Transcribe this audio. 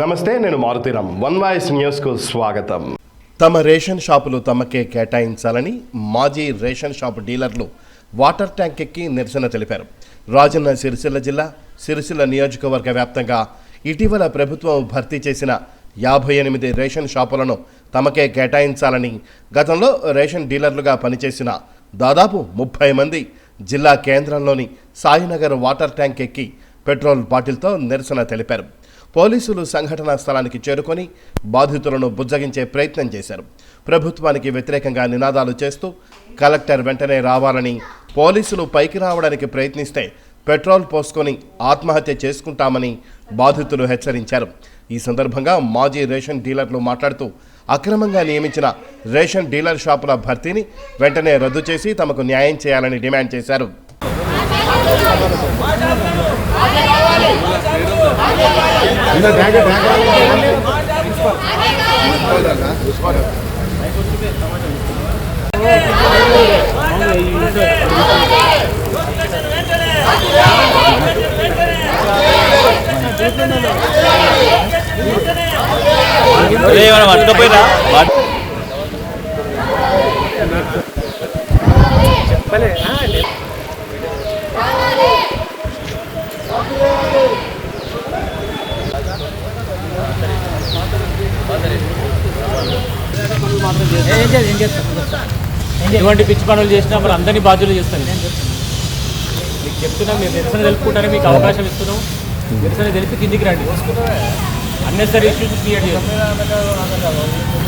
నమస్తే నేను Maruthi Ram one voice న్యూస్కు స్వాగతం. తమ రేషన్ షాపులు తమకే కేటాయించాలని మాజీ రేషన్ షాపు డీలర్లు వాటర్ ట్యాంక్ ఎక్కి నిరసన తెలిపారు. రాజన్న సిరిసిల్ల జిల్లా సిరిసిల్ల నియోజకవర్గ వ్యాప్తంగా ఇటీవల ప్రభుత్వం భర్తీ చేసిన యాభై ఎనిమిది రేషన్ షాపులను తమకే కేటాయించాలని గతంలో రేషన్ డీలర్లుగా పనిచేసిన దాదాపు ముప్పై మంది జిల్లా కేంద్రంలోని సాయినగర్ వాటర్ ట్యాంక్ ఎక్కి పెట్రోల్ బాటిల్తో నిరసన తెలిపారు. పోలీసులు సంఘటనా స్థలానికి చేరుకొని బాధితులను బుజ్జగించే ప్రయత్నం చేశారు. ప్రభుత్వానికి వ్యతిరేకంగా నినాదాలు చేస్తూ కలెక్టర్ వెంటనే రావాలని పోలీసులు పైకి రావడానికి ప్రయత్నిస్తే పెట్రోల్ పోసుకొని ఆత్మహత్య చేసుకుంటామని బాధితులు హెచ్చరించారు. ఈ సందర్భంగా మాజీ రేషన్ డీలర్లు మాట్లాడుతూ అక్రమంగా నియమించిన రేషన్ డీలర్ షాపుల భర్తీని వెంటనే రద్దు చేసి తమకు న్యాయం చేయాలని డిమాండ్ చేశారు. పట్టుకపోయినా చెప్పలే పట్టుకపోయినా ఎటువంటి పిచ్చి పనులు చేసినా మరి అందరినీ బాధ్యులు చేస్తాను మీకు చెప్తున్నా మీరు నిరసన తెలుపుకుంటానే మీకు అవకాశం ఇస్తున్నాం. నిరసన తెలిపి కిందికి రండి. అన్నెసరీ ఇష్యూస్ క్రియేట్ చేస్తాం.